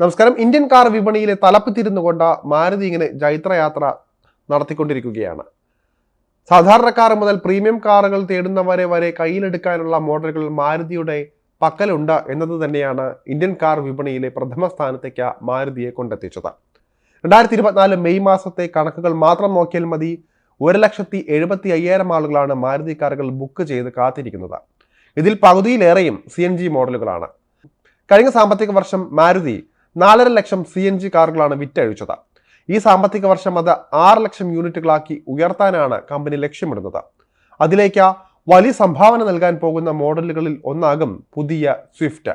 നമസ്കാരം. Indian car വിപണിയിലെ തലപ്പത്തിരുന്നുകൊണ്ട് മാരുതി ഇങ്ങനെ ജൈത്രയാത്ര നടത്തിക്കൊണ്ടിരിക്കുകയാണ്. സാധാരണക്കാർ മുതൽ പ്രീമിയം കാറുകൾ തേടുന്നവരെ വരെ കയ്യിലെടുക്കാനുള്ള മോഡലുകൾ മാരുതിയുടെ പക്കലുണ്ട് എന്നത് തന്നെയാണ് ഇന്ത്യൻ കാർ വിപണിയിലെ പ്രഥമ സ്ഥാനത്തേക്ക് മാരുതിയെ കൊണ്ടെത്തിച്ചത്. രണ്ടായിരത്തി ഇരുപത്തിനാല് മെയ് മാസത്തെ കണക്കുകൾ മാത്രം നോക്കിയാൽ മതി. ഒരു ലക്ഷത്തി എഴുപത്തി അയ്യായിരം ആളുകളാണ് മാരുതി കാറുകൾ ബുക്ക് ചെയ്ത് കാത്തിരിക്കുന്നത്. ഇതിൽ പകുതിയിലേറെയും സി എൻ ജി മോഡലുകളാണ്. കഴിഞ്ഞ സാമ്പത്തിക വർഷം മാരുതി നാലര ലക്ഷം സി എൻ ജി കാറുകളാണ് വിറ്റഴിച്ചത്. ഈ സാമ്പത്തിക വർഷം അത് ആറ് ലക്ഷം യൂണിറ്റുകളാക്കി ഉയർത്താനാണ് കമ്പനി ലക്ഷ്യമിടുന്നത്. അതിലേക്ക് വലിയ സംഭാവന നൽകാൻ പോകുന്ന മോഡലുകളിൽ ഒന്നാകും പുതിയ സ്വിഫ്റ്റ്.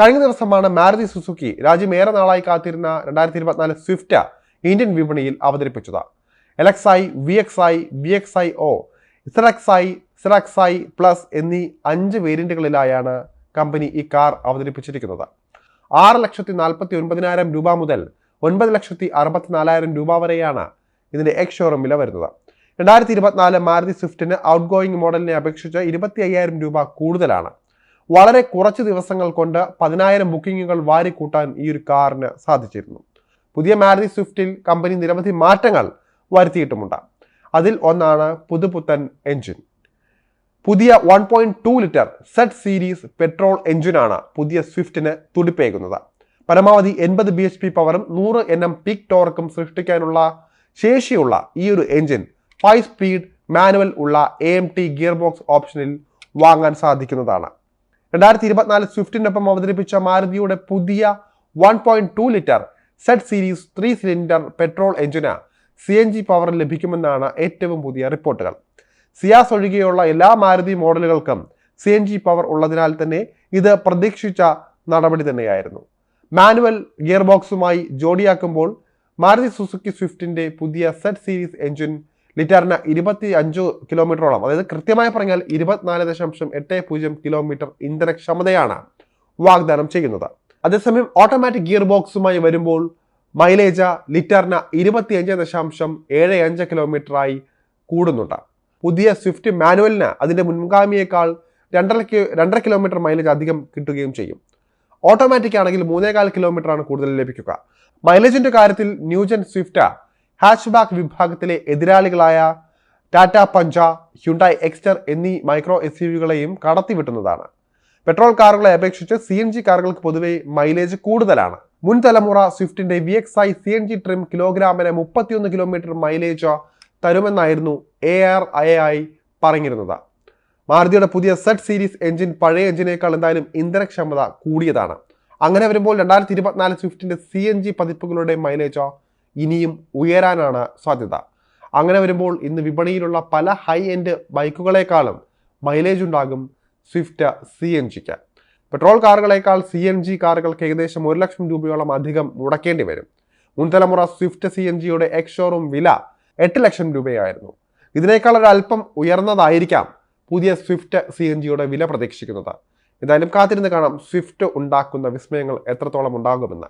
കഴിഞ്ഞ ദിവസമാണ് മാരുതി സുസുക്കി രാജ്യം ഏറെ നാളായി കാത്തിരുന്ന രണ്ടായിരത്തി ഇരുപത്തിനാല് സ്വിഫ്റ്റ് ഇന്ത്യൻ വിപണിയിൽ അവതരിപ്പിച്ചത്. എലക്സായി V X I V X I O Z X I Z X I plus എന്നീ അഞ്ച് വേരിയന്റുകളിലായാണ് കമ്പനി ഈ കാർ അവതരിപ്പിച്ചിരിക്കുന്നത്. ആറ് ലക്ഷത്തി നാൽപ്പത്തി ഒൻപതിനായിരം രൂപ മുതൽ ഒൻപത് ലക്ഷത്തി അറുപത്തിനാലായിരം രൂപ വരെയാണ് ഇതിന്റെ എക്സ് ഷോറൂം വില വരുന്നത്. രണ്ടായിരത്തി ഇരുപത്തിനാല് മാരുതി സ്വിഫ്റ്റിന് ഔട്ട് ഗോയിങ് മോഡലിനെ അപേക്ഷിച്ച് ഇരുപത്തി അയ്യായിരം രൂപ കൂടുതലാണ്. വളരെ കുറച്ച് ദിവസങ്ങൾ കൊണ്ട് പതിനായിരം ബുക്കിങ്ങുകൾ വാരിക്കൂട്ടാൻ ഈ ഒരു കാറിന് സാധിച്ചിരുന്നു. പുതിയ മാരുതി സ്വിഫ്റ്റിൽ കമ്പനി നിരവധി മാറ്റങ്ങൾ വരുത്തിയിട്ടുമുണ്ട്. അതിൽ ഒന്നാണ് പുതുപുത്തൻ എഞ്ചിൻ പുതിയ one point two litre Z series petrol എഞ്ചിനാണ് പുതിയ സ്വിഫ്റ്റിന് തുടിപ്പേകുന്നത്. പരമാവധി എൺപത് ബി എച്ച് പി പവറും നൂറ് എൻ എം പീക്ക് ടോർക്കും സൃഷ്ടിക്കാനുള്ള ശേഷിയുള്ള ഈ ഒരു എഞ്ചിൻ ഫൈവ് സ്പീഡ് മാനുവൽ ഉള്ള A M T gear box ഓപ്ഷനിൽ വാങ്ങാൻ സാധിക്കുന്നതാണ്. രണ്ടായിരത്തി ഇരുപത്തിനാല് സ്വിഫ്റ്റിനൊപ്പം അവതരിപ്പിച്ച മാരുതിയുടെ പുതിയ one point two litre Z series three cylinder petrol എഞ്ചിന് സി എൻ ജി പവർ ലഭിക്കുമെന്നാണ് ഏറ്റവും പുതിയ റിപ്പോർട്ടുകൾ. സിയാസ് ഒഴികെയുള്ള എല്ലാ മാരുതി മോഡലുകൾക്കും സി എൻ ജി പവർ ഉള്ളതിനാൽ തന്നെ ഇത് പ്രതീക്ഷിച്ച നടപടി തന്നെയായിരുന്നു. മാനുവൽ ഗിയർ ബോക്സുമായി ജോഡിയാക്കുമ്പോൾ മാരുതി സുസുക്കി സ്വിഫ്റ്റിന്റെ പുതിയ സെറ്റ് സീരീസ് എഞ്ചിൻ ലിറ്ററിന് ഇരുപത്തി അഞ്ച് കിലോമീറ്ററോളം അതായത് കൃത്യമായി പറഞ്ഞാൽ ഇരുപത്തിനാല് ദശാംശം എട്ട് പൂജ്യം കിലോമീറ്റർ ഇന്ധനക്ഷമതയാണ് വാഗ്ദാനം ചെയ്യുന്നത്. അതേസമയം ഓട്ടോമാറ്റിക് ഗിയർ ബോക്സുമായി വരുമ്പോൾ മൈലേജ് ലിറ്ററിന് ഇരുപത്തിയഞ്ച് ദശാംശം ഏഴ് അഞ്ച് കിലോമീറ്ററായി കൂടുന്നുണ്ട്. പുതിയ സ്വിഫ്റ്റ് മാനുവലിന് അതിന്റെ മുൻഗാമിയേക്കാൾ രണ്ടര രണ്ടര കിലോമീറ്റർ മൈലേജ് അധികം കിട്ടുകയും ചെയ്യും. ഓട്ടോമാറ്റിക് ആണെങ്കിൽ മൂന്നേകാൽ കിലോമീറ്റർ ആണ് കൂടുതൽ ലഭിക്കുക. മൈലേജിന്റെ കാര്യത്തിൽ ന്യൂജൻ സ്വിഫ്റ്റ് ഹാച്ച് ബാക്ക് വിഭാഗത്തിലെ എതിരാളികളായ ടാറ്റ പഞ്ച ഹ്യുണ്ടായി എക്സ്റ്റർ എന്നീ മൈക്രോ എസ് യുവികളെയും കടത്തിവിട്ടുന്നതാണ്. പെട്രോൾ കാറുകളെ അപേക്ഷിച്ച് സി എൻ ജി കാറുകൾക്ക് പൊതുവെ മൈലേജ് കൂടുതലാണ്. മുൻ തലമുറ സ്വിഫ്റ്റിന്റെ V X I C N G trim കിലോഗ്രാമിന് മുപ്പത്തിയൊന്ന് കിലോമീറ്റർ മൈലേജ് തരുമെന്നായിരുന്നു എ ആർ ഐ ആയി പറഞ്ഞിരുന്നത്. മാരുതിയുടെ പുതിയ സെറ്റ് സീരീസ് എഞ്ചിൻ പഴയ എഞ്ചിനേക്കാൾ എന്തായാലും ഇന്ധനക്ഷമത കൂടിയതാണ്. അങ്ങനെ വരുമ്പോൾ രണ്ടായിരത്തി ഇരുപത്തിനാല് സ്വിഫ്റ്റിന്റെ സി എൻ ജി പതിപ്പുകളുടെ മൈലേജ് ഇനിയും ഉയരാനാണ് സാധ്യത. അങ്ങനെ വരുമ്പോൾ ഇന്ന് വിപണിയിലുള്ള പല ഹൈ എൻഡ് ബൈക്കുകളെക്കാളും മൈലേജ് ഉണ്ടാകും സ്വിഫ്റ്റ് സി എൻ ജിക്ക് പെട്രോൾ കാറുകളേക്കാൾ സി എൻ ജി കാറുകൾക്ക് ഏകദേശം ഒരു ലക്ഷം രൂപയോളം അധികം മുടക്കേണ്ടി വരും. മുൻതലമുറ സ്വിഫ്റ്റ് സി എൻ ജിയുടെ എക്സ് ഷോറൂം വില എട്ട് ലക്ഷം രൂപയായിരുന്നു. ഇതിനേക്കാൾ ഒരു അല്പം ഉയർന്നതായിരിക്കാം പുതിയ സ്വിഫ്റ്റ് സി എൻ ജിയുടെ വില പ്രതീക്ഷിക്കുന്നത്. എന്തായാലും കാത്തിരുന്ന് കാണാം സ്വിഫ്റ്റ് ഉണ്ടാക്കുന്ന വിസ്മയങ്ങൾ എത്രത്തോളം ഉണ്ടാകുമെന്ന്.